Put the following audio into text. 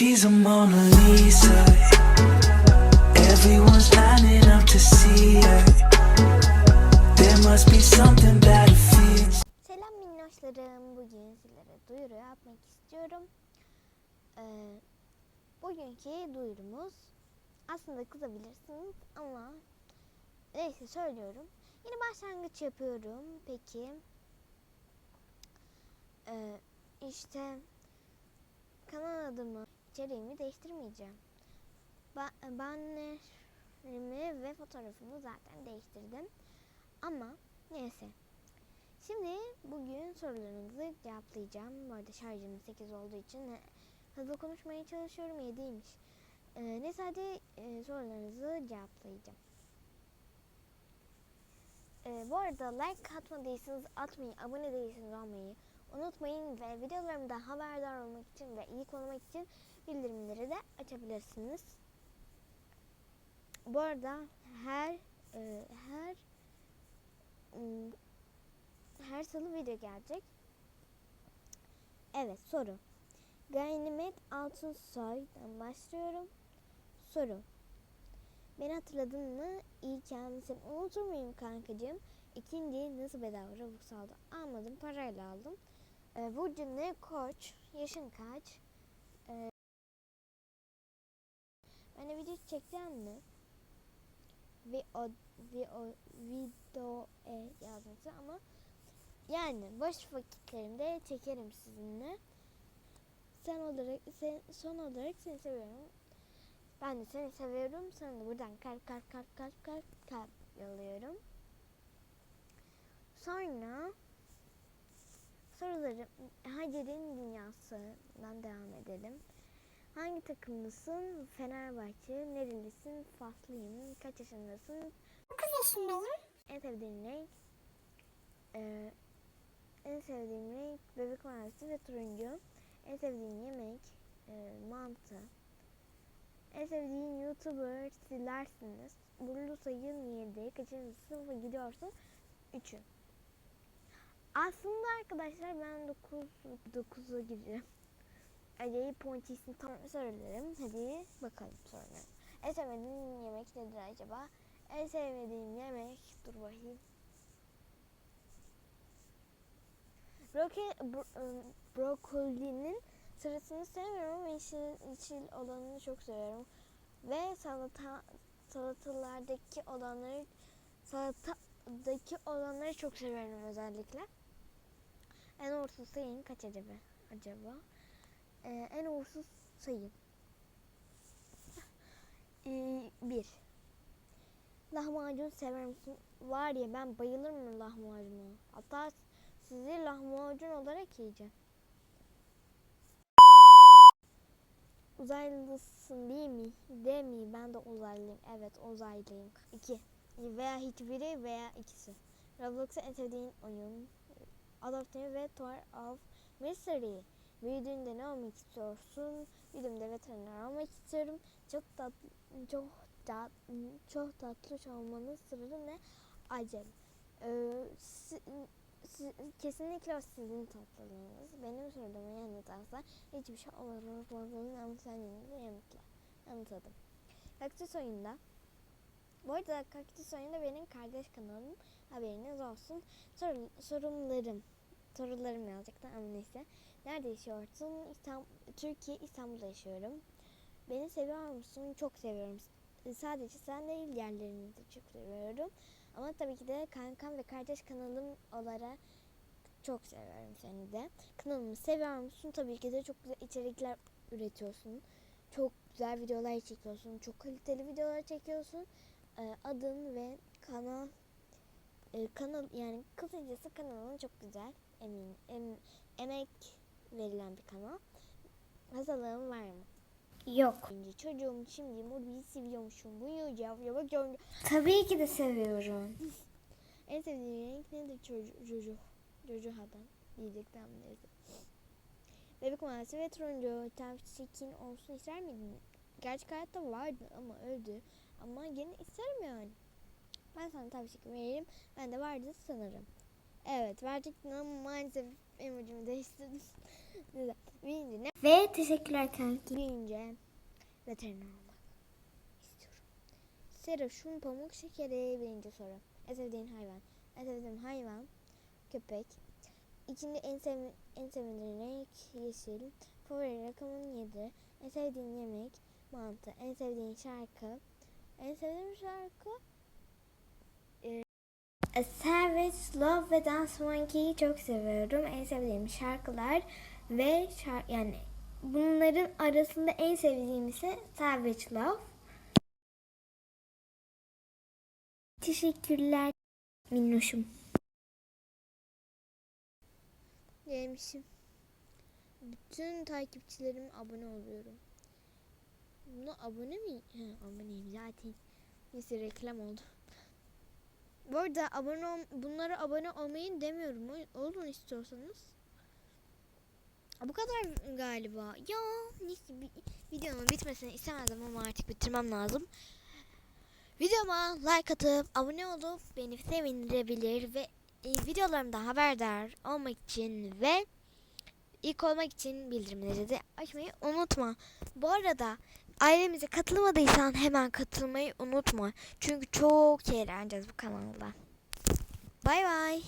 She's a Mona Lisa. Everyone's lining up to see her. There must be something about her feet. Selam minnoşlarım. Bugün sizlere duyuru yapmak istiyorum. Ee, bugünkü duyurumuz aslında kızabilirsiniz ama neyse söylüyorum. Yeni başlangıç yapıyorum. Peki ee, işte kanal adımı içeriğimi değiştirmeyeceğim. Ba- bannerimi ve fotoğrafımı zaten değiştirdim. Ama neyse. Şimdi bugün sorularınızı cevaplayacağım. Bu arada şarjım 8 olduğu için hızlı konuşmaya çalışıyorum. 7'ymiş. Ee, neyse hadi e, sorularınızı cevaplayacağım. Ee, bu arada like atmadıysanız atmayı, abone değilseniz olmayı unutmayın ve videolarımda haberdar olmak için ve ilk olmak için bildirimleri de açabilirsiniz. Bu arada her e, her ım, her salı video gelecek. Evet soru. Ganimet Altınsoy'dan başlıyorum. Soru. Beni hatırladın mı? İlken seni unutur muyum kankacığım? İkinci nasıl bedava Robux aldım? Almadım parayla aldım. Ee, Burcu ne koç? Yaşın kaç? Ee, ben de video çekeceğim mi? Ve o, ve o video e, yazması ama yani boş vakitlerimde çekerim sizinle. Sen olarak sen, son olarak seni seviyorum. Ben de seni seviyorum. Sana da buradan kalp kalp kalp kalp kalp kalp yolluyorum. Sonra sorularım Hacer'in dünyasından devam edelim. Hangi takımlısın? Fenerbahçe. Nerelisin? Faslıyım. Kaç yaşındasın? 9 yaşındayım. En sevdiğin renk? Ee, en sevdiğim renk bebek mavisi ve turuncu. En sevdiğin yemek e, mantı. En sevdiğin YouTuber silersiniz. Burlu sayın 7. Kaçıncı sınıfa gidiyorsun? 3'ü. Aslında arkadaşlar ben 9 9'a gireceğim. Acayip ponçisini tam söylerim. Hadi bakalım sonra. En sevmediğin yemek nedir acaba? En sevmediğim yemek dur bakayım. Broke, bro, ım, brokolinin sırasını sevmiyorum ama yeşil, yeşil olanını çok seviyorum. Ve salata salatalardaki olanları salatadaki olanları çok seviyorum özellikle. En uğursuz sayın kaç acaba? Acaba? Ee, en uğursuz sayın. Ee, bir. Lahmacun sever misin? Var ya ben bayılırım lahmacuna. Hatta sizi lahmacun olarak yiyeceğim. Uzaylısın değil mi? Değil mi? Ben de uzaylıyım. Evet uzaylıyım. İki. Veya hiçbiri veya ikisi. Roblox'ta en sevdiğin oyun. Adopte ve Tour of Mystery. Büyüdüğünde ne olmak istiyorsun? Büyüdüğümde veteriner olmak istiyorum. Çok tatlı, çok tat, çok tatlı olmanın sırrı ne? Acem. Ee, si- si- kesinlikle o sizin tatlılığınız. Benim sorduğuma yanıtlarsa hiçbir şey olur olmadığını anlatabildiğinizi yanıtla. Anlatalım. Kaktüs oyunda bu arada Kaktüs oyunda benim kardeş kanalım. Haberiniz olsun. Soru, sorunlarım. Sorularım yazacaktı ama neyse. Nerede yaşıyorsun? İstanbul, Türkiye, İstanbul'da yaşıyorum. Beni seviyor musun? Çok seviyorum. Sadece sen değil diğerlerini de çok seviyorum. Ama tabii ki de kankam ve kardeş kanalım olarak çok seviyorum seni de. Kanalımı seviyor musun? Tabii ki de çok güzel içerikler üretiyorsun. Çok güzel videolar çekiyorsun. Çok kaliteli videolar çekiyorsun. Ee, adın ve kanal e, kanal yani kısacası kanalın çok güzel. Emin em, emek verilen bir kanal. Hastalığın var mı? Yok. Önce çocuğum şimdi mobiyi seviyormuşum. Bu yiyeceğim. Ya bak ya- Tabii ki de seviyorum. En sevdiğin renk nedir çocuk? Çocuk. Çocuk adam. Diyecektim neyse. Bebek mavisi ve turuncu. Tavşikin olsun ister miydin? Gerçek hayatta vardı ama öldü. Ama gene isterim yani. Ben sana tavşik veririm. Ben de vardı sanırım. Evet verdik ama maalesef emojimi değiştirdim. Birinci ne? Ve teşekkürler kanki. Birinci veteriner olmak istiyorum. Sera şun pamuk şekeri birinci soru. En sevdiğin hayvan. En sevdiğim hayvan köpek. İkinci en, sev en sevdiğin renk yeşil. Favori rakamın 7. En sevdiğin yemek mantı. En sevdiğin şarkı. En sevdiğim şarkı A Savage, Love ve Dance Monkey'i çok seviyorum. En sevdiğim şarkılar ve şar yani bunların arasında en sevdiğim ise Savage Love. Teşekkürler minnoşum. Gelmişim. Bütün takipçilerim abone oluyorum. Buna abone mi? He, aboneyim zaten. Neyse reklam oldu. Bu arada abone ol, bunlara abone olmayın demiyorum. Olun istiyorsanız. Bu kadar galiba. Ya neyse videonun bitmesini istemezdim ama artık bitirmem lazım. Videoma like atıp abone olup beni sevindirebilir ve e, videolarımda haberdar olmak için ve ilk olmak için bildirimleri de açmayı unutma. Bu arada ailemize katılmadıysan hemen katılmayı unutma. Çünkü çok eğleneceğiz bu kanalda. Bay bay.